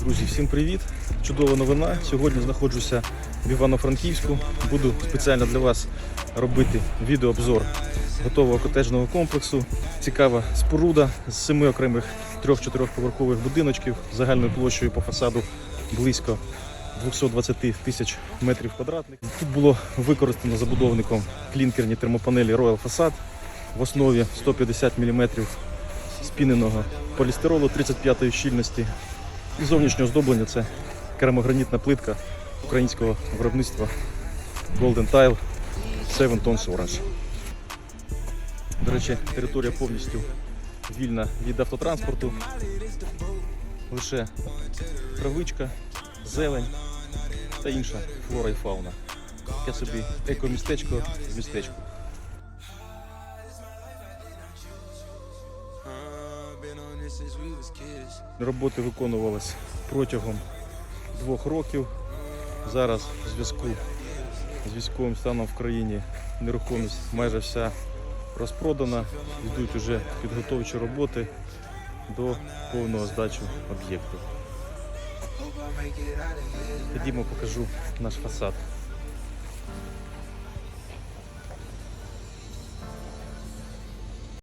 Друзі, всім привіт! Чудова новина. Сьогодні знаходжуся в Івано-Франківську. Буду спеціально для вас робити відеообзор готового котеджного комплексу. Цікава споруда з семи окремих трьох-чотирьохповерхових будиночків загальною площею по фасаду близько 220 тисяч метрів квадратних. Тут було використано забудовником клінкерні термопанелі Royal Facade в основі 150 мм спіненого полістиролу 35-ї щільності. І зовнішнє оздоблення це керамогранітна плитка українського виробництва Golden Tile 7 Tons Orange. До речі, територія повністю вільна від автотранспорту. Лише травичка, зелень та інша флора і фауна. Таке собі екомістечко в містечку. Роботи виконувались протягом двох років. Зараз в зв'язку з військовим станом в країні нерухомість майже вся розпродана. Йдуть уже підготовчі роботи до повного здачі об'єкту. Ходімо, покажу наш фасад.